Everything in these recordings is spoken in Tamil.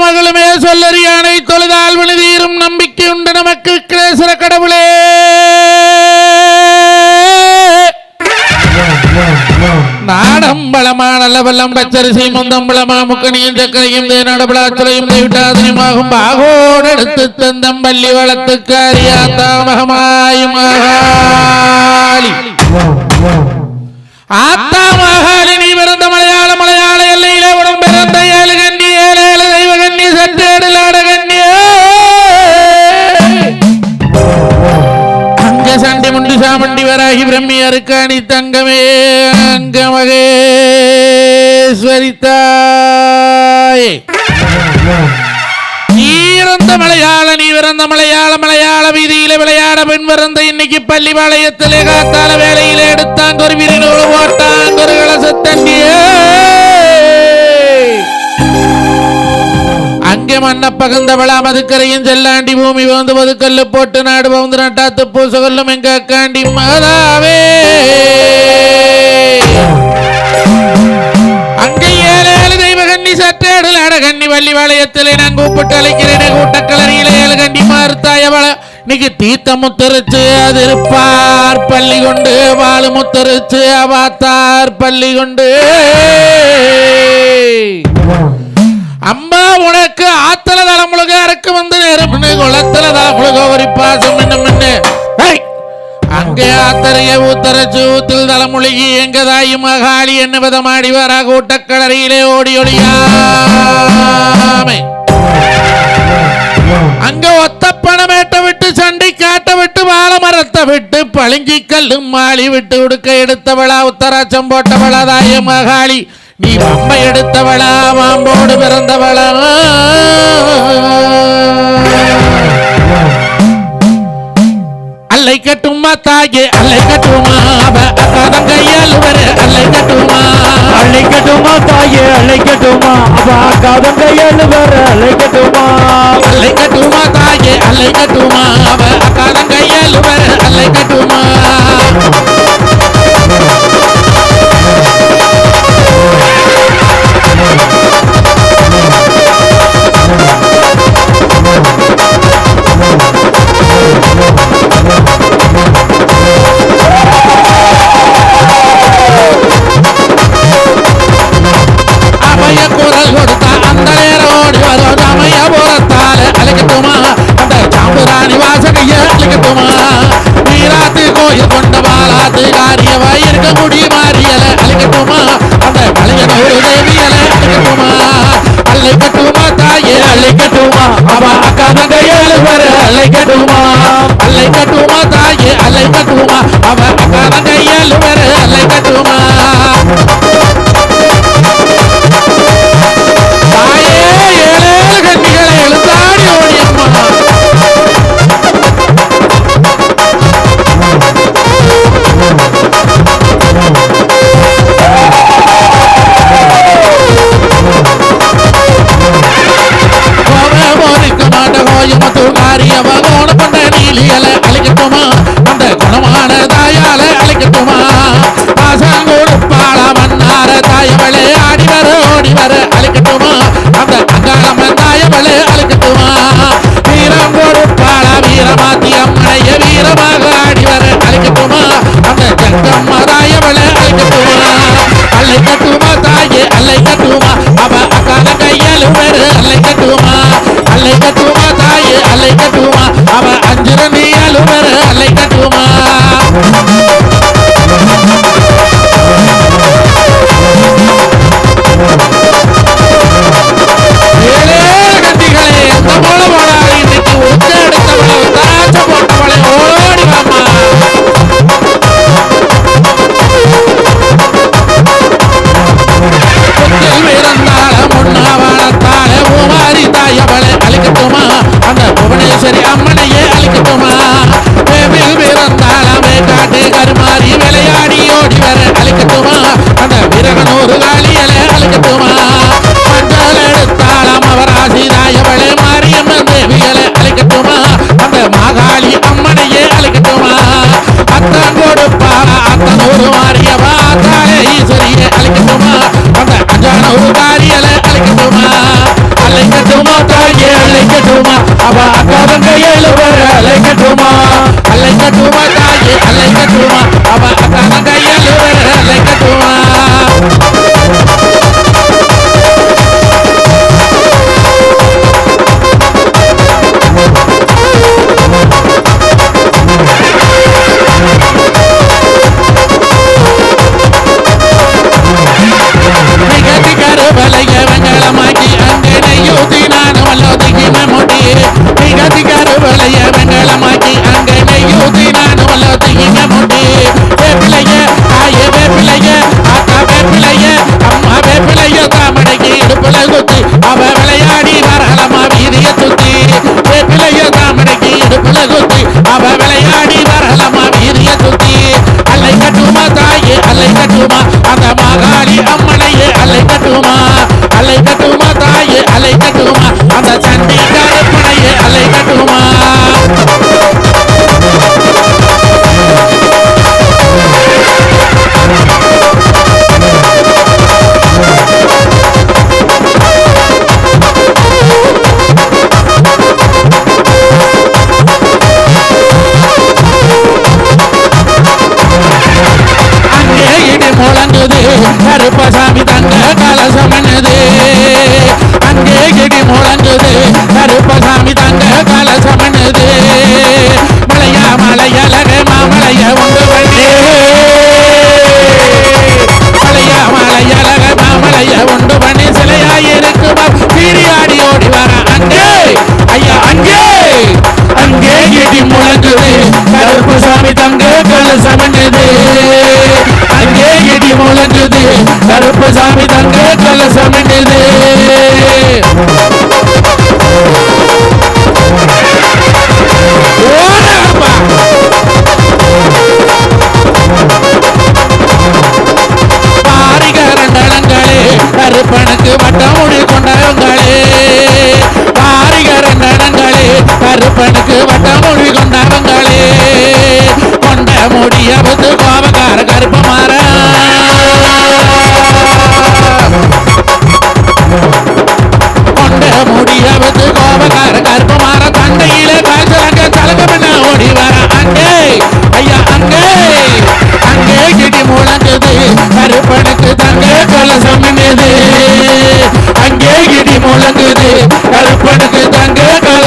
மகளுமே சொல்லறியானை தொழுதால் விழுதீரும் நம்பிக்கை உண்டு நமக்கு. கிரேசர கடவுளே. நாடம் பலமான பலம் பச்சரிசி முந்தம் பலமா முக்கணியும் சக்கரையும் தேனடபலாச்சுரையும் தேவிட்டாதனையுமாகும் பாகோடு எடுத்து தந்தம் பள்ளி வளத்துக்கு அறியாத்தாமகமாயுமாக நீ மலையாள நீ பிறந்த மலையாள மலையாள வீதியில விளையாட பெண் பிறந்த இன்னைக்கு பள்ளிப்பாளையத்திலே காத்தால வேலையில எடுத்தாங்க ஒரு விரிநூறு ஒரு கலசத்தண்ணியே. அங்கே மண்ண பகந்தவளா மதுக்கரையும் செல்லாண்டி பூமி வந்து போட்டு நாடு பவுந்து நட்டாத்து பூசகொல்லும் எங்க காண்டி மாதா அட வள்ளி வளையத்திலே நான் கூப்பிட்டு அழைக்கிறேன். கூட்டக்கலரியில எழுகண்டி கண்ணி மாறுத்தாயவள இன்னைக்கு தீத்த முத்தரிச்சு அது இருப்பார் பள்ளி கொண்டு வாழு முத்தரிச்சு அவாத்தார் பள்ளி கொண்டு. அங்கே ஆத்தரைய ஊத்தரச்சு ஊத்தில் தலைமுழுகி எங்க தாய் மகாளி என்ன விதமாடி வரா கூட்டக்கடறியிலே ஓடி ஒளியாமே அங்க ஒத்த பணமேட்ட விட்டு சண்டை காட்ட விட்டு வாழ மரத்தை விட்டு பழுங்கி கல்லும் மாளி விட்டு உடுக்க எடுத்தவளா உத்தராச்சம் போட்டவளா தாய மகாளி நீ வம்பை எடுத்தவளா மாம்போடு பிறந்தவளா. அல்லை கட்டுமா தாயே? அல்லை கட்டுமா? அவ அக்காதம் கையால் வர அல்லை கட்டுமா அழைக்கட்டுமா தாயே அழைக்கட்டுமா அவ காதம் கையால் வர தாரியவா காலே ஈஸ்வரிய அழைக்கட்டுமா அந்த அஞ்சான ஒரு தாரியல அழைக்கட்டுமா அழைக்கட்டுமா தாயே அழைக்கட்டுமா? அவ அக்கா தங்கையில வர அழைக்கட்டுமா? அழைக்கட்டுமா தாயே அழைக்கட்டுமா? அவ அக்கா கருப்பு சாமி தங்க கலசம் என்னது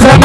கலசம்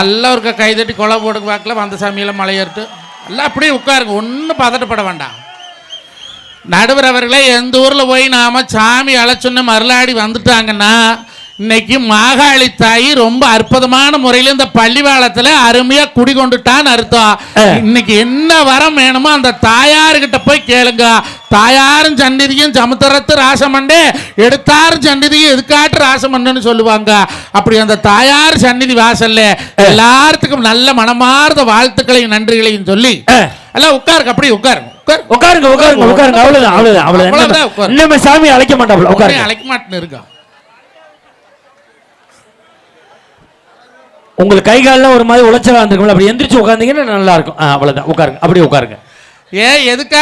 நல்லா ஒரு கைதட்டி கொலை போடுக்கு பார்க்கல வந்த சாமியில் மலையேறிட்டு எல்லாம் அப்படியே உட்காருங்க. ஒன்றும் பதட்டப்பட வேண்டாம். நடுவர் அவர்களே எந்த ஊரில் போய் நாம சாமி அழைச்சொன்னு மருளாடி வந்துட்டாங்கன்னா இன்னைக்கு மாகாளி தாய் ரொம்ப அற்புதமான முறையில் இந்த பள்ளிவாளத்தில் அருமையாக குடிகொண்டுட்டான்னு அர்த்தம். இன்னைக்கு என்ன வரம் வேணுமோ அந்த தாயாருக்கிட்ட போய் கேளுங்க. தாயாரும் சந்நிதியும் சமுத்திரத்து ராசமண்டே எடுத்தாரும் சந்நிதியும் எதுக்காட்டு ராசமண்டன்னு சொல்லுவாங்க. அப்படி அந்த தாயார் சந்நிதி வாசல்ல எல்லாத்துக்கும் நல்ல மனமார்ந்த வாழ்த்துக்களையும் நன்றிகளையும் சொல்லி. எல்லாம் உட்காருங்க அப்படியே உட்காருங்க. உட்காரு உட்காருங்க உட்காருங்க உட்காருங்க. அவ்வளவுதான் அவ்வளவுதான் அவ்வளவுதான், சாமி அழைக்க உட்காருங்க. அழைக்க மாட்டேன்னு இருக்கா உங்களுக்கு கை கால்லாம் ஒரு மாதிரி உளைச்சலா இருந்திருக்கும்ல அப்படி எந்திரிச்சு உட்காந்தீங்கன்னா நல்லா இருக்கும். ஆ, அவ்வளவுதான். உட்காருங்க. அப்படியே உட்காருங்க. ஏன் எதுக்காக